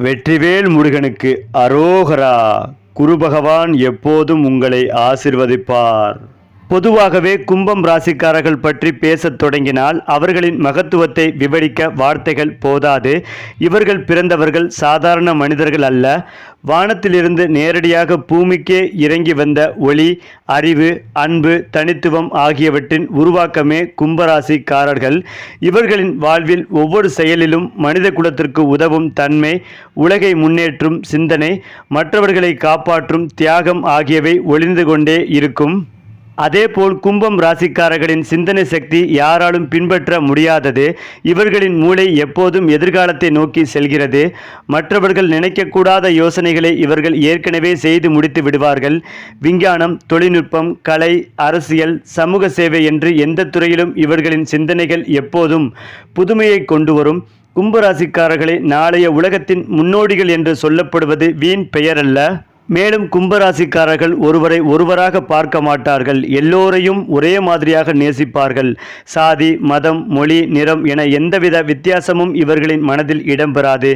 வெற்றிவேல் முருகனுக்கு அரோகரா. குரு பகவான் எப்போதும் உங்களை ஆசிர்வதிப்பார். பொதுவாகவே கும்பம் ராசிக்காரர்கள் பற்றி பேசத் தொடங்கினால் அவர்களின் மகத்துவத்தை விவரிக்க வார்த்தைகள் போதாது. இவர்கள் பிறந்தவர்கள் சாதாரண மனிதர்கள் அல்ல. வானத்திலிருந்து நேரடியாக பூமிக்கே இறங்கி வந்த ஒளி அறிவு அன்பு தனித்துவம் ஆகியவற்றின் உருவாக்கமே கும்பராசிக்காரர்கள். இவர்களின் வாழ்வில் ஒவ்வொரு செயலிலும் மனித குலத்திற்கு உதவும் தன்மை உலகை முன்னேற்றும் சிந்தனை மற்றவர்களை காப்பாற்றும் தியாகம் ஆகியவை ஒளிந்து கொண்டே இருக்கும். அதேபோல் கும்பம் ராசிக்காரர்களின் சிந்தனை சக்தி யாராலும் பின்பற்ற முடியாதது. இவர்களின் மூளை எப்போதும் எதிர்காலத்தை நோக்கி செல்கிறது. மற்றவர்கள் நினைக்கக்கூடாத யோசனைகளை இவர்கள் ஏற்கனவே செய்து முடித்து விடுவார்கள். விஞ்ஞானம் தொழில்நுட்பம் கலை அரசியல் சமூக சேவை என்று எந்த துறையிலும் இவர்களின் சிந்தனைகள் எப்போதும் புதுமையை கொண்டு வரும். கும்பராசிக்காரர்களை நாளைய உலகத்தின் முன்னோடிகள் என்று சொல்லப்படுவது வீண் பெயரல்ல. மேலும் கும்பராசிக்காரர்கள் ஒருவரை ஒருவராக பார்க்க மாட்டார்கள். எல்லோரையும் ஒரே மாதிரியாக நேசிப்பார்கள். சாதி மதம் மொழி நிறம் என எந்தவித வித்தியாசமும் இவர்களின் மனதில் இடம்பெறாது.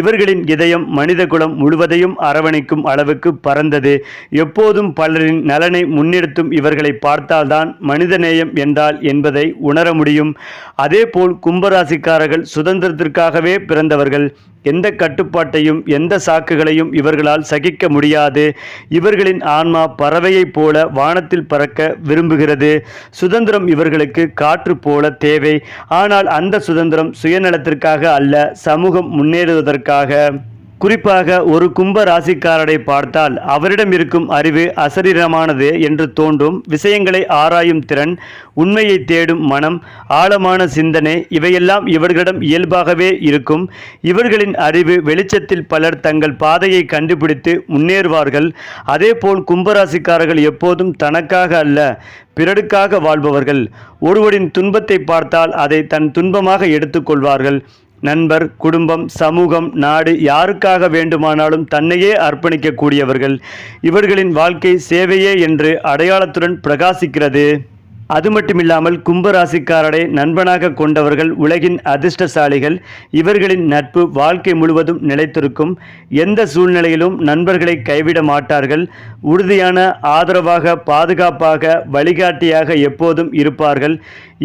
இவர்களின் இதயம் மனிதகுலம் முழுவதையும் அரவணைக்கும் அளவுக்கு பறந்தது எப்போதும் பலரின் நலனை முன்னிறுத்தும் இவர்களை பார்த்தால்தான் மனிதநேயம் என்றால் என்பதை உணர முடியும். அதேபோல் கும்பராசிக்காரர்கள் சுதந்திரத்திற்காகவே பிறந்தவர்கள். எந்த கட்டுப்பாட்டையும் எந்த சாக்குகளையும் இவர்களால் சகிக்க முடியாது. இவர்களின் ஆன்மா பறவையைப் போல வானத்தில் பறக்க விரும்புகிறது. சுதந்திரம் இவர்களுக்கு காற்று போல தேவை. ஆனால் அந்த சுதந்திரம் சுயநலத்திற்காக அல்ல சமூகம் முன்னேறுவதற்காக. குறிப்பாக ஒரு கும்ப ராசிக்காரரை பார்த்தால் அவரிடம் இருக்கும் அறிவு அசரீரமானது என்று தோன்றும். விஷயங்களை ஆராயும் திறன் உண்மையை தேடும் மனம் ஆழமான சிந்தனை இவையெல்லாம் இவர்களிடம் இயல்பாகவே இருக்கும். இவர்களின் அறிவு வெளிச்சத்தில் பலர் தங்கள் பாதையை கண்டுபிடித்து முன்னேறுவார்கள். அதேபோல் கும்பராசிக்காரர்கள் எப்போதும் தனக்காக அல்ல பிறருக்காக வாழ்பவர்கள். ஒருவரின் துன்பத்தை பார்த்தால் அதை தன் துன்பமாக எடுத்துக்கொள்வார்கள். நண்பர் குடும்பம் சமூகம் நாடு யாருக்காக வேண்டுமானாலும் தன்னையே அர்ப்பணிக்கக்கூடியவர்கள். இவர்களின் வாழ்க்கை சேவையே என்று அடையாளத்துடன் பிரகாசிக்கிறது. அது மட்டுமில்லாமல் கும்பராசிக்காரரை நண்பனாக கொண்டவர்கள் உலகின் அதிர்ஷ்டசாலிகள் இவர்களின் நட்பு வாழ்க்கை முழுவதும் நிலைத்திருக்கும். எந்த சூழ்நிலையிலும் நண்பர்களை கைவிட மாட்டார்கள். உறுதியான ஆதரவாக பாதுகாப்பாக வழிகாட்டியாக எப்போதும் இருப்பார்கள்.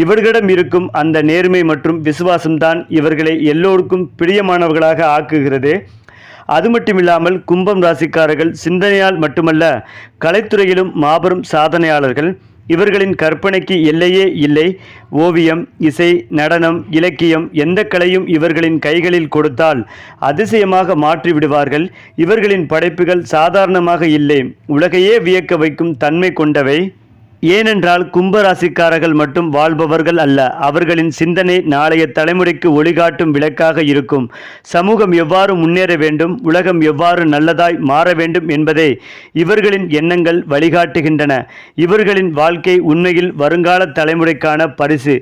இவர்களிடம் இருக்கும் அந்த நேர்மை மற்றும் விசுவாசம்தான் இவர்களை எல்லோருக்கும் பிரியமானவர்களாக ஆக்குகிறது. அது மட்டுமில்லாமல் கும்பம் ராசிக்காரர்கள் சிந்தனையால் மட்டுமல்ல கலைத்துறையிலும் மாபெரும் சாதனையாளர்கள். இவர்களின் கற்பனைக்கு எல்லையே இல்லை. ஓவியம் இசை நடனம் இலக்கியம் எந்த கலையும் இவர்களின் கைகளில் கொடுத்தால் அதிசயமாக மாற்றி விடுவார்கள். இவர்களின் படைப்புகள் சாதாரணமாக இல்லை. உலகையே வியக்க வைக்கும் தன்மை கொண்டவை. ஏனென்றால் கும்பராசிக்காரர்கள் மட்டும் வாழ்பவர்கள் அல்ல. அவர்களின் சிந்தனை நாளைய தலைமுறைக்கு ஒளிகாட்டும் விளக்காக இருக்கும். சமூகம் எவ்வாறு முன்னேற வேண்டும் உலகம் எவ்வாறு நல்லதாய் மாற வேண்டும் என்பதே இவர்களின் எண்ணங்கள் வழிகாட்டுகின்றன. இவர்களின் வாழ்க்கை உண்மையில் வருங்கால தலைமுறைக்கான பரிசு.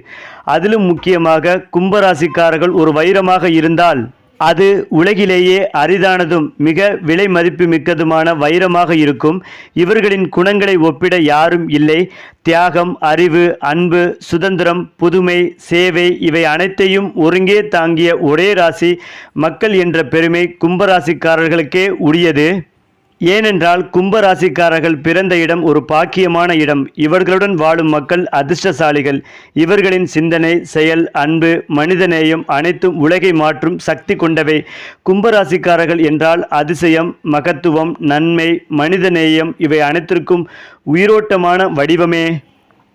அதிலும் முக்கியமாக கும்பராசிக்காரர்கள் ஒரு வைரமாக இருந்தால் அது உலகிலேயே அரிதானதும் மிக விலை மதிப்பு மிக்கதுமான வைரமாக இருக்கும். இவர்களின் குணங்களை ஒப்பிட யாரும் இல்லை. தியாகம் அறிவு அன்பு சுதந்திரம் புதுமை சேவை இவை அனைத்தையும் ஒருங்கே தாங்கிய ஒரே ராசி மக்கள் என்ற பெருமை கும்பராசிக்காரர்களுக்கே உரியது. ஏனென்றால் கும்பராசிக்காரர்கள் பிறந்த இடம் ஒரு பாக்கியமான இடம். இவர்களுடன் வாழும் மக்கள் அதிர்ஷ்டசாலிகள். இவர்களின் சிந்தனை செயல் அன்பு மனிதநேயம் அனைத்தும் உலகை மாற்றும் சக்தி கொண்டவை. கும்பராசிக்காரர்கள் என்றால் அதிசயம் மகத்துவம் நன்மை மனிதநேயம் இவை அனைத்திற்கும் உயிரோட்டமான வடிவமே.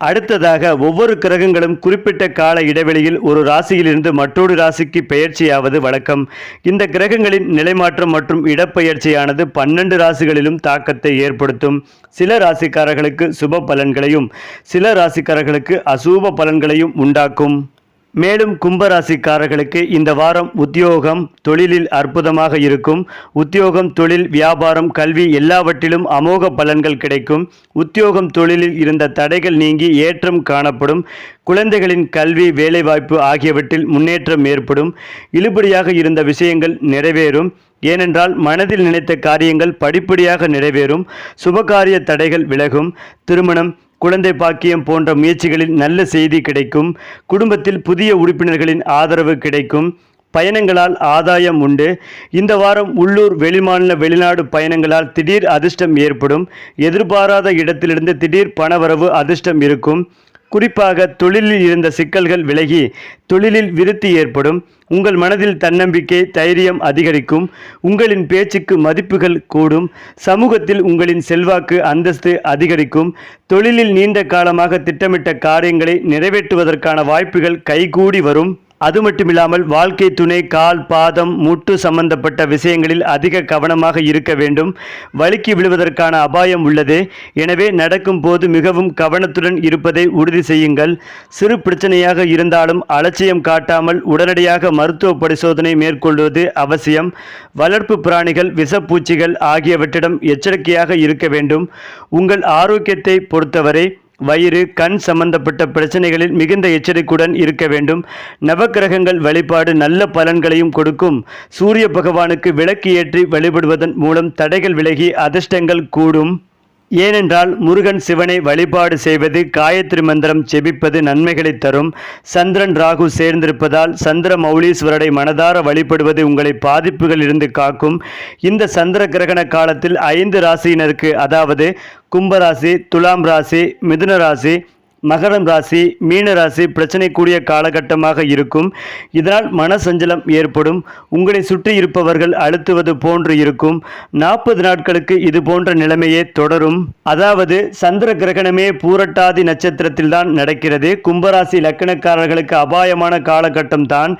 அடுத்ததாக ஒவ்வொரு கிரகங்களும் குறிப்பிட்ட கால இடைவெளியில் ஒரு ராசியிலிருந்து மற்றொரு ராசிக்கு பெயர்ச்சியாவது வழக்கம். இந்த கிரகங்களின் நிலைமாற்றம் மற்றும் இடப்பெயர்ச்சியானது பன்னெண்டு ராசிகளிலும் தாக்கத்தை ஏற்படுத்தும். சில ராசிக்காரர்களுக்கு சுப பலன்களையும் சில ராசிக்காரர்களுக்கு அசூப பலன்களையும் உண்டாக்கும். மேலும் கும்பராசிக்காரர்களுக்கு இந்த வாரம் உத்தியோகம் தொழிலில் அற்புதமாக இருக்கும். உத்தியோகம் தொழில் வியாபாரம் கல்வி எல்லாவற்றிலும் அமோக பலன்கள் கிடைக்கும். உத்தியோகம் தொழிலில் இருந்த தடைகள் நீங்கி ஏற்றம் காணப்படும். குழந்தைகளின் கல்வி வேலைவாய்ப்பு ஆகியவற்றில் முன்னேற்றம் ஏற்படும். இழுபடியாக இருந்த விஷயங்கள் நிறைவேறும். ஏனென்றால் மனதில் நினைத்த காரியங்கள் படிப்படியாக நிறைவேறும். சுபகாரிய தடைகள் விலகும். திருமணம் குழந்தை பாக்கியம் போன்ற முயற்சிகளில் நல்ல செய்தி கிடைக்கும். குடும்பத்தில் புதிய உறுப்பினர்களின் ஆதரவு கிடைக்கும். பயணங்களால் ஆதாயம் உண்டு. இந்த வாரம் உள்ளூர் வெளிமாநில வெளிநாடு பயணங்களால் திடீர் அதிர்ஷ்டம் ஏற்படும். எதிர்பாராத இடத்திலிருந்து திடீர் பணவரவு அதிர்ஷ்டம் இருக்கும். குறிப்பாக தொழிலில் இருந்த சிக்கல்கள் விலகி தொழிலில் விருத்தி ஏற்படும். உங்கள் மனதில் தன்னம்பிக்கை தைரியம் அதிகரிக்கும். உங்களின் பேச்சுக்கு மதிப்புகள் கூடும். சமூகத்தில் உங்களின் செல்வாக்கு அந்தஸ்து அதிகரிக்கும். தொழிலில் நீண்ட காலமாக திட்டமிட்ட காரியங்களை நிறைவேற்றுவதற்கான வாய்ப்புகள் கைகூடி வரும். அது மட்டுமில்லாமல் வாழ்க்கை துணை கால் பாதம் முட்டு சம்பந்தப்பட்ட விஷயங்களில் அதிக கவனமாக இருக்க வேண்டும். வழுக்கி விழுவதற்கான அபாயம் உள்ளது. எனவே நடக்கும் போது மிகவும் கவனத்துடன் இருப்பதை உறுதி செய்யுங்கள். சிறு பிரச்சனையாக இருந்தாலும் அலட்சியம் காட்டாமல் உடனடியாக மருத்துவ பரிசோதனை மேற்கொள்வது அவசியம். வளர்ப்பு பிராணிகள் விஷப்பூச்சிகள் ஆகியவற்றிடம் எச்சரிக்கையாக இருக்க வேண்டும். உங்கள் ஆரோக்கியத்தை பொறுத்தவரை வயிறு கண் சம்பந்தப்பட்ட பிரச்சனைகளில் மிகுந்த எச்சரிக்கையுடன் இருக்க வேண்டும். நவக்கிரகங்கள் வழிபாடு நல்ல பலன்களையும் கொடுக்கும். சூரிய பகவானுக்கு விளக்கு ஏற்றி வழிபடுவதன் மூலம் தடைகள் விலகி அதிர்ஷ்டங்கள் கூடும். ஏனென்றால் முருகன் சிவனை வழிபாடு செய்வது காயத்ரி மந்திரம் செபிப்பது நன்மைகளை தரும். சந்திரன் ராகு சேர்ந்திருப்பதால் சந்திர மௌலீஸ்வரரை மனதார வழிபடுவது உங்களை பாதிப்புகள் இருந்து காக்கும். இந்த சந்திர கிரகண காலத்தில் ஐந்து ராசியினருக்கு அதாவது கும்பராசி துலாம் ராசி மிதுன ராசி மகரம் ராசி மீன ராசி பிரச்சனை கூடிய காலகட்டமாக இருக்கும். இதனால் மனசஞ்சலம் ஏற்படும். உங்களை சுற்றி இருப்பவர்கள் அழுத்துவது போன்று இருக்கும். நாற்பது நாட்களுக்கு இது போன்ற நிலைமையே தொடரும். அதாவது சந்திர கிரகணமே பூரட்டாதி நட்சத்திரத்தில் தான் நடக்கிறது. கும்பராசி லக்கணக்காரர்களுக்கு அபாயமான காலகட்டம் தான்.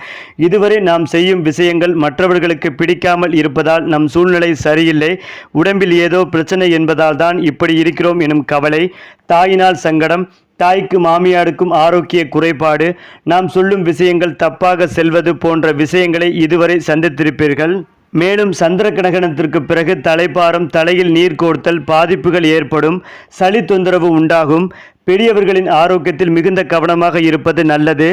இதுவரை நாம் செய்யும் விஷயங்கள் மற்றவர்களுக்கு பிடிக்காமல் இருப்பதால் நம் சூழ்நிலை சரியில்லை. உடம்பில் ஏதோ பிரச்சனை என்பதால் தான் இப்படி இருக்கிறோம் எனும் கவலை. தாயினால் சங்கடம் தாய்க்கு மாமியாருக்கும் ஆரோக்கிய குறைபாடு. நாம் சொல்லும் விஷயங்கள் தப்பாக செல்வது போன்ற விஷயங்களை இதுவரை சந்தித்திருப்பீர்கள். மேலும் சந்திர கிரகணத்திற்கு பிறகு தலைப்பாரம் தலையில் நீர் கோர்த்தல் பாதிப்புகள் ஏற்படும் சளி தொந்தரவு உண்டாகும். பெரியவர்களின் ஆரோக்கியத்தில் மிகுந்த கவனமாக இருப்பது நல்லது.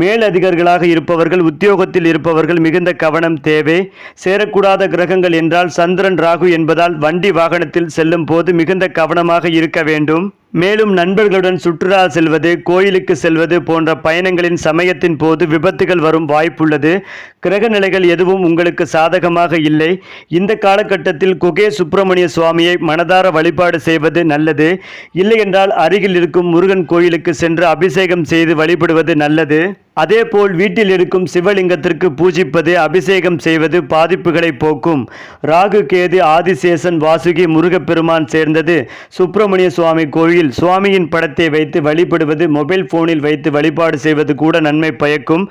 மேலதிகாரிகளாக இருப்பவர்கள் உத்தியோகத்தில் இருப்பவர்கள் மிகுந்த கவனம் தேவை. சேரக்கூடாத கிரகங்கள் என்றால் சந்திரன் ராகு என்பதால் வண்டி வாகனத்தில் செல்லும் போது மிகுந்த கவனமாக இருக்க வேண்டும். மேலும் நண்பர்களுடன் சுற்றுலா செல்வது கோயிலுக்கு செல்வது போன்ற பயணங்களின் சமயத்தின் போது விபத்துகள் வரும் வாய்ப்புள்ளது. கிரக நிலைகள் எதுவும் உங்களுக்கு சாதகமாக இல்லை. இந்த காலகட்டத்தில் குகே சுப்பிரமணிய சுவாமியை மனதார வழிபாடு செய்வது நல்லது. இல்லையென்றால் அருகில் இருக்கும் முருகன் கோயிலுக்கு சென்று அபிஷேகம் செய்து வழிபடுவது நல்லது. அதேபோல் வீட்டில் இருக்கும் சிவலிங்கத்திற்கு பூஜிப்பது அபிஷேகம் செய்வது பாதிப்புகளை போக்கும். ராகு கேது ஆதிசேஷன் வாசுகி முருகப்பெருமான் சேர்ந்தது. சுப்பிரமணிய சுவாமி கோயில் சுவாமியின் படத்தை வைத்து வழிபடுவது மொபைல் போனில் வைத்து வழிபாடு செய்வது கூட நன்மை பயக்கும்.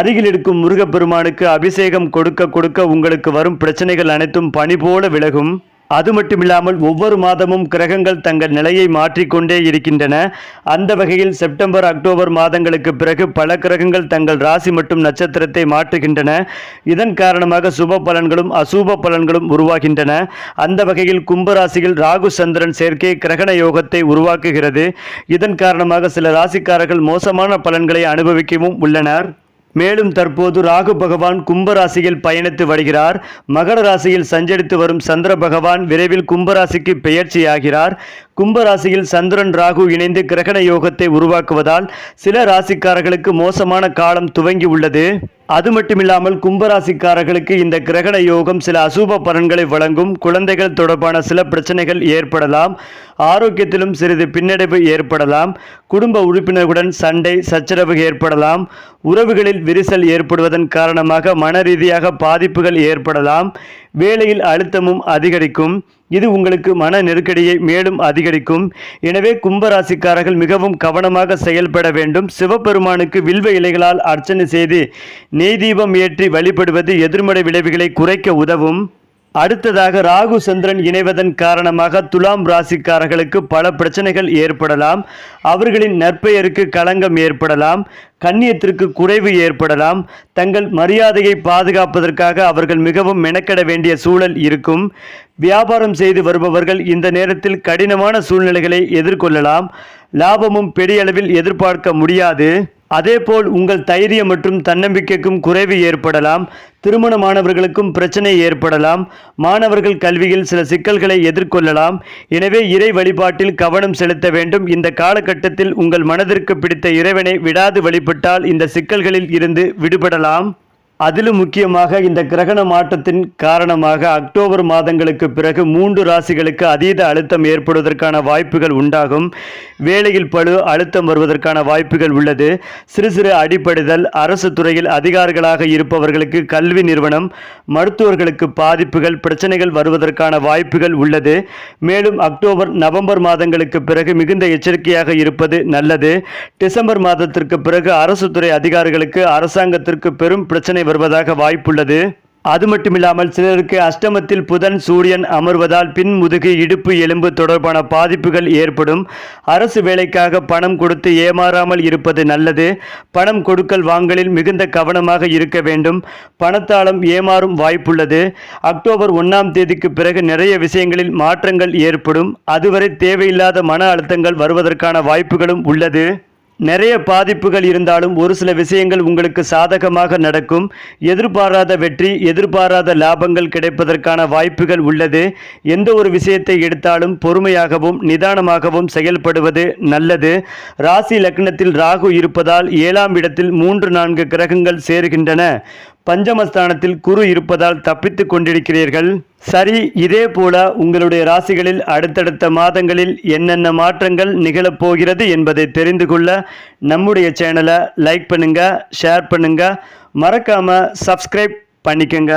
அருகில் இருக்கும் முருகப்பெருமானுக்கு அபிஷேகம் கொடுக்க கொடுக்க உங்களுக்கு வரும் பிரச்சனைகள் அனைத்தும் பணி போல விலகும். அது மட்டுமில்லாமல் ஒவ்வொரு மாதமும் கிரகங்கள் தங்கள் நிலையை மாற்றிக்கொண்டே இருக்கின்றன. அந்த வகையில் செப்டம்பர் அக்டோபர் மாதங்களுக்கு பிறகு பல கிரகங்கள் தங்கள் ராசி மற்றும் நட்சத்திரத்தை மாற்றுகின்றன. இதன் காரணமாக சுப பலன்களும் அசுப பலன்களும் உருவாகின்றன. அந்த வகையில் கும்பராசியில் ராகு சந்திரன் சேர்க்கை கிரகண யோகத்தை உருவாக்குகிறது. இதன் காரணமாக சில ராசிக்காரர்கள் மோசமான பலன்களை அனுபவிக்கவும் உள்ளனர். மேலும் தற்போது ராகு பகவான் கும்பராசியில் பயணித்து வருகிறார். மகர ராசியில் சஞ்சரித்து வரும் சந்திர பகவான் விரைவில் கும்பராசிக்கு பெயர்ச்சியாகிறார். கும்பராசியில் சந்திரன் ராகு இணைந்து கிரகண யோகத்தை உருவாக்குவதால் சில ராசிக்காரர்களுக்கு மோசமான காலம் துவங்கி உள்ளது. அது மட்டுமில்லாமல் கும்பராசிக்காரர்களுக்கு இந்த கிரகண யோகம் சில அசூப பலன்களை வழங்கும். குழந்தைகள் தொடர்பான சில பிரச்சனைகள் ஏற்படலாம். ஆரோக்கியத்திலும் சிறிது பின்னடைவு ஏற்படலாம். குடும்ப உறுப்பினர்களுடன் சண்டை சச்சரவு ஏற்படலாம். உறவுகளில் விரிசல் ஏற்படுவதன் காரணமாக மன ரீதியாக பாதிப்புகள் ஏற்படலாம். வேலையில் அழுத்தமும் அதிகரிக்கும். இது உங்களுக்கு மன நெருக்கடியை மேலும் அதிகரிக்கும். எனவே கும்பராசிக்காரர்கள் மிகவும் கவனமாக செயல்பட வேண்டும். சிவபெருமானுக்கு வில்வ இலைகளால் அர்ச்சனை செய்து நெய் தீபம் ஏற்றி வழிபடுவது எதிர்மறை விளைவுகளை குறைக்க உதவும். அடுத்ததாக ராகு சந்திரன் இணைவதன் காரணமாக துலாம் ராசிக்காரர்களுக்கு பல பிரச்சனைகள் ஏற்படலாம். அவர்களின் நற்பெயருக்கு களங்கம் ஏற்படலாம். கண்ணியத்திற்கு குறைவு ஏற்படலாம். தங்கள் மரியாதையை பாதுகாப்பதற்காக அவர்கள் மிகவும் மெனக்கெட வேண்டிய சூழல் இருக்கும். வியாபாரம் செய்து வருபவர்கள் இந்த நேரத்தில் கடினமான சூழ்நிலைகளை எதிர்கொள்ளலாம். லாபமும் பெரிய அளவில் எதிர்பார்க்க முடியாது. அதேபோல் உங்கள் தைரியம் மற்றும் தன்னம்பிக்கைக்கும் குறைவு ஏற்படலாம் திருமண மாணவர்களுக்கும் பிரச்சனை ஏற்படலாம் மாணவர்கள் கல்வியில் சில சிக்கல்களை எதிர்கொள்ளலாம். எனவே இறை வழிபாட்டில் கவனம் செலுத்த வேண்டும். இந்த காலகட்டத்தில் உங்கள் மனதிற்கு பிடித்த இறைவனை விடாது வழிபட்டால் இந்த சிக்கல்களில் இருந்து விடுபடலாம். அதிலும் முக்கியமாக இந்த கிரகண மாற்றத்தின் காரணமாக அக்டோபர் மாதங்களுக்கு பிறகு மூன்று ராசிகளுக்கு அதீத அழுத்தம் ஏற்படுவதற்கான வாய்ப்புகள் உண்டாகும். வேலையில் பழு அழுத்தம் வருவதற்கான வாய்ப்புகள் உள்ளது. சிறு சிறு அடிப்படைதல் அரசு துறையில் அதிகாரிகளாக இருப்பவர்களுக்கு கல்வி நிறுவனம் மருத்துவர்களுக்கு பாதிப்புகள் பிரச்சனைகள் வருவதற்கான வாய்ப்புகள் உள்ளது. மேலும் அக்டோபர் நவம்பர் மாதங்களுக்கு பிறகு மிகுந்த எச்சரிக்கையாக இருப்பது நல்லது. டிசம்பர் மாதத்திற்கு பிறகு அரசு துறை அதிகாரிகளுக்கு அரசாங்கத்திற்கு பெரும் பிரச்சனை வருவதாக வாய்ப்புள்ளது. அது மட்டுமில்லாமல் சிலருக்கு அஷ்டமத்தில் புதன் சூரியன் அமர்வதால் பின் முதுகு இடுப்பு எலும்பு தொடர்பான பாதிப்புகள் ஏற்படும். அரசு வேலைக்காக பணம் கொடுத்து ஏமாறாமல் இருப்பது நல்லது. பணம் கொடுக்கல் வாங்கலில் மிகுந்த கவனமாக இருக்க வேண்டும். பணத்தாளம் ஏமாறும் வாய்ப்புள்ளது. அக்டோபர் ஒன்றாம் தேதிக்கு பிறகு நிறைய விஷயங்களில் மாற்றங்கள் ஏற்படும். அதுவரை தேவையில்லாத மன அழுத்தங்கள் வருவதற்கான வாய்ப்புகளும் உள்ளது. நிறைய பாதிப்புகள் இருந்தாலும் ஒரு சில விஷயங்கள் உங்களுக்கு சாதகமாக நடக்கும். எதிர்பாராத வெற்றி எதிர்பாராத லாபங்கள் கிடைப்பதற்கான வாய்ப்புகள் உள்ளது. எந்த ஒரு விஷயத்தை எடுத்தாலும் பொறுமையாகவும் நிதானமாகவும் செயல்படுவது நல்லது. ராசி லக்னத்தில் ராகு இருப்பதால் ஏழாம் இடத்தில் மூன்று நான்கு கிரகங்கள் சேருகின்றன. பஞ்சமஸ்தானத்தில் குரு இருப்பதால் தப்பித்துக் கொண்டிருக்கிறீர்கள். சரி இதே போல உங்களுடைய ராசிகளில் அடுத்தடுத்த மாதங்களில் என்னென்ன மாற்றங்கள் நிகழப்போகிறது என்பதை தெரிந்து கொள்ள நம்முடைய சேனலை லைக் பண்ணுங்க ஷேர் பண்ணுங்க. மறக்காம சப்ஸ்கிரைப் பண்ணிக்கங்க.